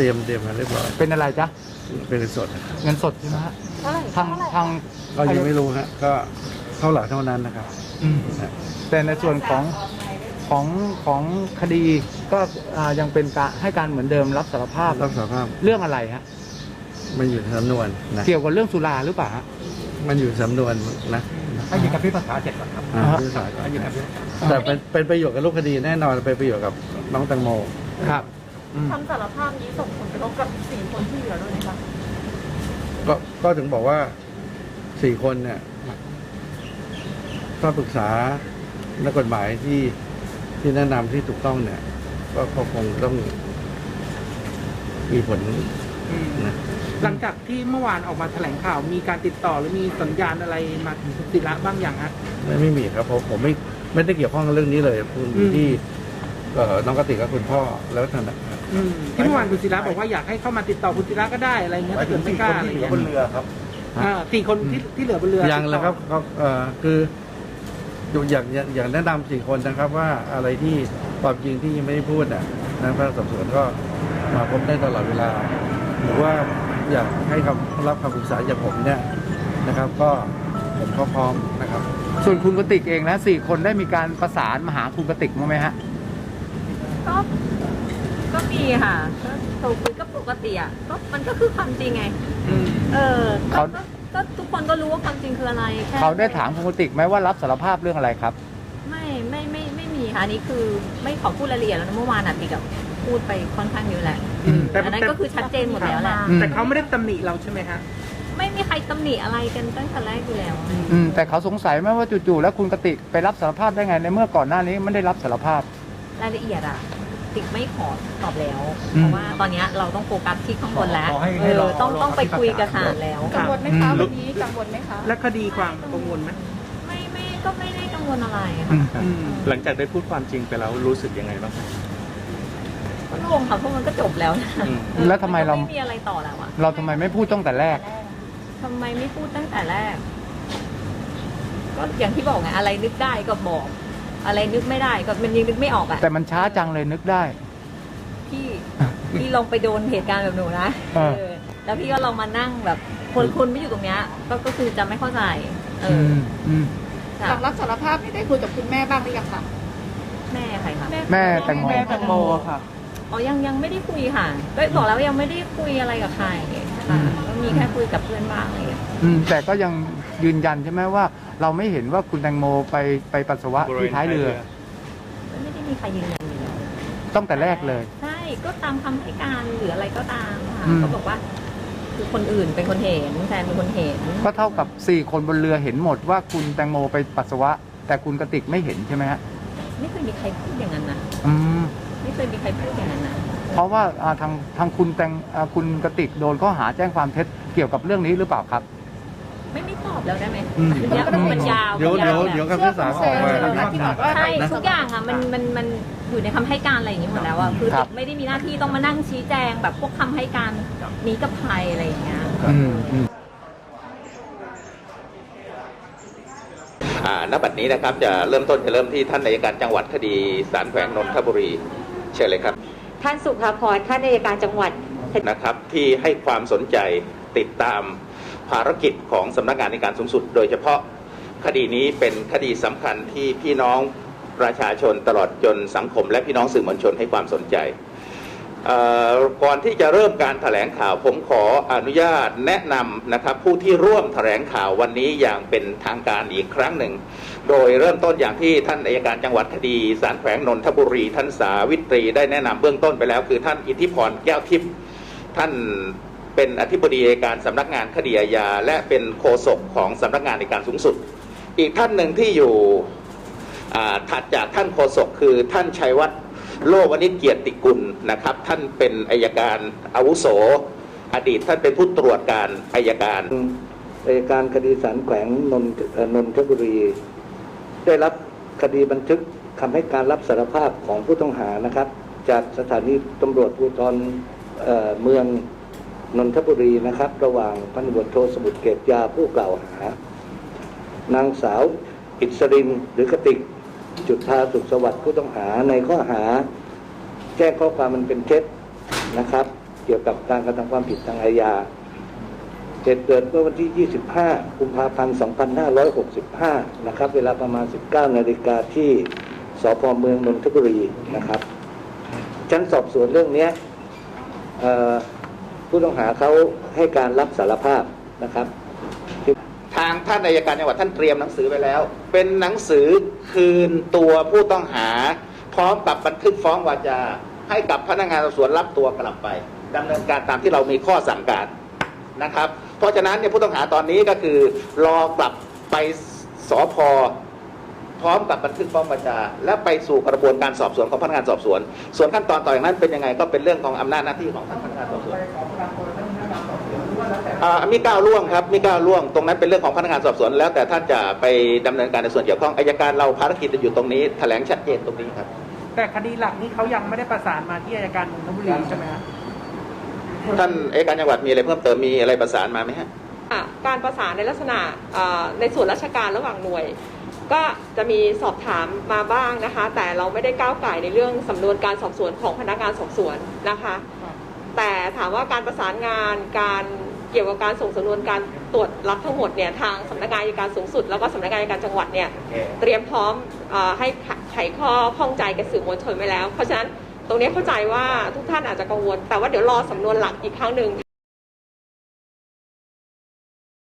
ตรียมเตรียมมาเรียบร้อยเป็นอะไรจ๊ะเป็นเงินสดนะครับเงินสดใช่ไหมฮะเท่าไหร่ทางทางก็ยังไม่รู้ฮะก็เท่าไหร่เท่านั้นนะครับอืมนะ แต่ในส่วนของของของคดีก็อ่ายังเป็นการให้การเหมือนเดิมรับสารภาพรับสารภาพเรื่องอะไรฮะมันอยู่ในสำนวนนะเกี่ยวกับเรื่องสุราหรือเปล่าฮะ มันอยู่ในสำนวนนะให้ยิงกับพี่ภาษาเจ็ดก่อนครับอ่าอ่าฮะที่ศาลก่อนให้ยิงกับพี่แต่เป็นเป็นประโยชน์กับรูปคดีแน่นอนเป็นประโยชน์กับน้องแตงโม ครับอืม คำสารภาพนี้ส่งผลกระทบกับสี่คนที่เหลือด้วยไหมคะก็ก็ถึงบอกว่าสี่คนเนี่ยถ้าปรึกษานักกฎหมายที่ที่แนะนำที่ถูกต้องเนี่ย ก็ก็คงต้องมีผลนะหลังจากที่เมื่อวานออกมาแถลงข่าวมีการติดต่อหรือมีสัญญาณอะไรมาถึงคุณศิระบ้างอย่างฮะไม่ไม่มีครับเพราะผมไม่ไม่ได้เกี่ยวข้องกับเรื่องนี้เลยคุณอืมที่ เอ่อน้องกติกกับคุณพ่อแล้วท่านนะอืมที่เมื่อวานคุณศิระบอกว่าอยากให้เข้ามาติดต่อคุณศิระก็ได้อะไรเงี้ยหมายถ้าถึเกิงดไม่สี่กล้าคนที่เหลือบนเรือครับ อ่าสี่คนที่ที่เหลือบนเรือยังเลยครับก็เอ่อคืออยู่อย่างอย่างอย่างแนะนำสี่คนนะครับว่าอะไรที่ความจริงที่ยังไม่ได้พูดน่ะนักพนักงานสอบสวนก็มาพบได้ตลอดเวลา หรือว่าอยากให้คำรับคำปรึกษาจากผมเนี่ยนะครับ ก็ผมก็พร้อมนะครับ ส่วนคุณกติกเองนะสี่คนได้มีการประสานมาหาคุณกติกมั้างไหมฮะ ก็ก็มีค่ะก็โทรคุยก็ปกติอะก็มันก็คือความจริงไง อืม เออก็เขา ก็ก็ทุกคนก็รู้ว่าความจริงคืออะไรแค่เขาได้ถามคุณกติกไหมว่ารับสารภาพเรื่องอะไรครับ ไม่ไม่ไม่ไม่มีค่ะอันนี้คือไม่ขอพูดรายละเอียดแล้วนะเมื่อวานอะติกับพูดไปค่อนข้างเยอะแหละอืม แต่อันนั้นก็คือชัดเจนหมดแล้วแหละอืม แต่เขาไม่ได้ตำหนิเราใช่ไหมฮะ ไม่มีใครตำหนิอะไรกันตั้งแต่แรกอยู่แล้วอืมแต่เขาสงสัยไหมว่าจู่ๆแล้วคุณกติกไปรับสารภาพได้ไงในเมื่อก่อนหน้านี้ไม่ได้รับสารภาพ รายละเอียดอะ ติกไม่ขอตอบแล้วอืมเพราะว่าตอนเนี้ยเราต้องโฟกัสที่ข้างบนแล้วขอให้เอให้อรอต้องรอต้องไปที่คุยกับประกาศศาลแล้วกังวลไหมคะอืมวันนี้กังวลไหมคะและคดีความกังวลไหมไม่ไม่ก็ไม่ได้กังวลอะไรอืค่ะมอืมหลังจากได้พูดความจริงไปแล้วรู้สึกยังไงบ้างครับก็โล่งค่ะเพราะมันก็จบแล้วนะอืมเออแล้วทำไมเรานก็ไม่มีอะไรต่อแล้วอะเราทำไมไม่พูดตั้งแต่แรกทำไมไม่พูดตั้งแต่แรก ก็อย่างที่บอกไงอะไรนึกได้ก็บอก อะไรนึกไม่ได้ก็มันยังนึกไม่ออกอะแต่มันช้าจังเลยนึกได้ พี่ พี่ลองไปโดนเหตุการณ์แบบหนูนะเออ เออแล้วพี่ก็ลองมานั่งแบบคนคนไม่อยู่ตรงเนี้ยก็ก็คือจะไม่เข้าใจเออือมอืมค่ะหลังรับสารภาพนี่ได้คุยกับคุณแม่บ้างหรือยังคะ แม่ใครคะแม่แตงโม แม่แตงโมค่ะ อ๋อยังยังไม่ได้คุยค่ะ ก็บอกแล้วว่ายังไม่ได้คุยอะไรกับใครค่ะก็มีแค่คุยกับเพื่อนบ้างอะไรอย่างเงี้ยอืมแต่ก็ยังยืนยันใช่ไหมว่า เราไม่เห็นว่าคุณแตงโมไปไปปัสสาวะที่ท้ายเรือ ไม่ได้มีใครยืนยันอยู่แล้วตั้งแต่แรกเลย ใช่ก็ตามคำให้การหรืออะไรก็ตามค่ะอืมเขาบอกว่า คือคนอื่นเป็นคนเห็นแฟนเป็นคนเห็นก็เท่ากับ 4 คนบนเรือเห็นหมดว่าคุณแตงโมไปปัสสาวะ แต่คุณกติกไม่เห็นใช่ไหมฮะไม่เคยมีใครพูดอย่างนั้นนะอืม ไม่เคยมีใครพูดอย่างนั้นนะ เพราะว่าอ่าทางทางคุณแตงอ่าคุณกติกโดนข้อหาแจ้งความเท็จเกี่ยวกับเรื่องนี้หรือเปล่าครับ ไม่ไม่ตอบแล้วได้ไหมอืมเดี๋ยวมันยาวเดี๋ยวมันเดี๋ยวาเดี๋ยวแหละคำพิพากษาออกมาใช่ไหมคะที่บอกว่าใช่ทุกอย่างอะมันมันมันอยู่ในคำให้การอะไรอย่างนี้หมดแล้วอะคือครัเด็บกไม่ได้มีหน้าที่ต้องมานั่งชี้แจงแบบพวกคำให้การนี้กับใครอะไรอย่างเงี้ยอืมอืมอ่าณบัดนี้นะครับจะเริ่มต้นจะเริ่มที่ท่านอัยการจังหวัดคดีศาลแขวงนนทบุรี เชิญเลยครับ ท่านสุภาพรท่านนายการจังหวัดนะครับ ที่ให้ความสนใจติดตามภารกิจของสำนักงานในการสูงสุด โดยเฉพาะคดีนี้เป็นคดีสำคัญที่พี่น้องประชาชนตลอดจนสังคม และพี่น้องสื่อมวลชนให้ความสนใจ ก่อนที่จะเริ่มการถแถลงข่าว ผมขออนุญาตแนะนำนะครับผู้ที่ร่วมถแถลงข่าววันนี้อย่างเป็นทางการอีกครั้งหนึ่ง โดยเริ่มต้นอย่างที่ท่านอัยการจังหวัดคดีสารแขวงนนทบุรี ท่านสาวิตรีได้แนะนำเบื้องต้นไปแล้ว คือท่านอิทธิพรแก้วทิพย์ท่านเป็นอธิบดีอัยการสำนักงานคดีอาญาและเป็นโฆษกของสำนักงานในการสูงสุด อีกท่านหนึ่งที่อยู่ถัดจากท่านโฆษกคือท่านชัยวัฒน์ โลวนิชเกียรติกุลนะครับ ท่านเป็นอายการอาวุโส อดีตท่านเป็นผู้ตรวจการอายการอัยการคดีสารแขวงนนทเอ่อนนทบุรี ได้รับคดีบันทึกคำให้การรับสารภาพของผู้ต้องหานะครับ จากสถานีตำรวจภูธรเเมืองนนทบุรีนะครับ ระหว่างพันตำรวจโทสมุทรเกตยาผู้กล่าวหา นางสาวอิสรินหรือกติก จุดทาสุขสวัสดิ์ผู้ต้องหาในข้อหา แจ้งข้อความมันเป็นเท็จนะครับ เกี่ยวกับการกระทำความผิดทางอาญาเหตุเกิดเมื่อวันที่ 25 กุมภาพันธ์ 2565 นะครับ เวลาประมาณ 19 นาฬิกาที่สพเมืองนนทบุรีนะครับชั้นสอบสวนเรื่องนี้ผู้ต้องหาเขาให้การรับสารภาพนะครับ ทางท่านอัยการจังหวัดท่านเตรียมหนังสือไว้แล้ว เป็นหนังสือคืนตัวผู้ต้องหา พร้อมกับบันทึกฟ้องวาจา ให้กับพนักงานสอบสวนรับตัวกลับไปดำเนินการตามที่เรามีข้อสั่งการนะครับ เพราะฉะนั้นเนี่ยผู้ต้องหาตอนนี้ก็คือรอกลับไปสพพร้อมกับบันทึกฟ้องวาจา และไปสู่กระบวนการสอบสวนของพนักงานสอบสวน ส่วนขั้นตอนต่อจากนั้นเป็นยังไงก็เป็นเรื่องของอำนาจหน้าที่ของท่านพนักงานสอบสวน อ่ามีก้าวล่วงครับมีก้าวล่วงตรงนั้นเป็นเรื่องของพนักงานสอบสวน แล้วแต่ท่านจะไปดำเนินการในส่วนเกี่ยวข้องอายการเราภารกิจจะอยู่ตรงนี้แถลงชัดเจนตรงนี้ครับ แต่คดีหลักนี้เขายังไม่ได้ประสานมาที่อัยการนนทบุรีใช่ไหมครับท่านอัยการจังหวัดมีอะไรเพิ่มเติมมีอะไรประสานมาไหมฮะอะการประสานในลักษณะเอ่อในส่วนราชการระหว่างหน่วย ก็จะมีสอบถามมาบ้างนะคะ แต่เราไม่ได้ก้าวไก่ในเรื่องสำนวนการสอบสวนของพนักงานสอบสวนนะคะ แต่ถามว่าการประสานงานการ เกี่ยวกับการส่งสำนวนการตรวจรับทั้งหมดเนี่ยทางสำนักงานอัยการสูงสุด แล้วก็สำนักงานอัยการจังหวัดเนี่ยเตรียมพร้อมเออให้ไขข้อข้องใจกับสื่อมวลชนไว้แล้ว เพราะฉะนั้นตรงนี้เข้าใจว่าทุกท่านอาจจะกังวล แต่ว่าเดี๋ยวรอสำนวนหลักอีกครั้งหนึ่ง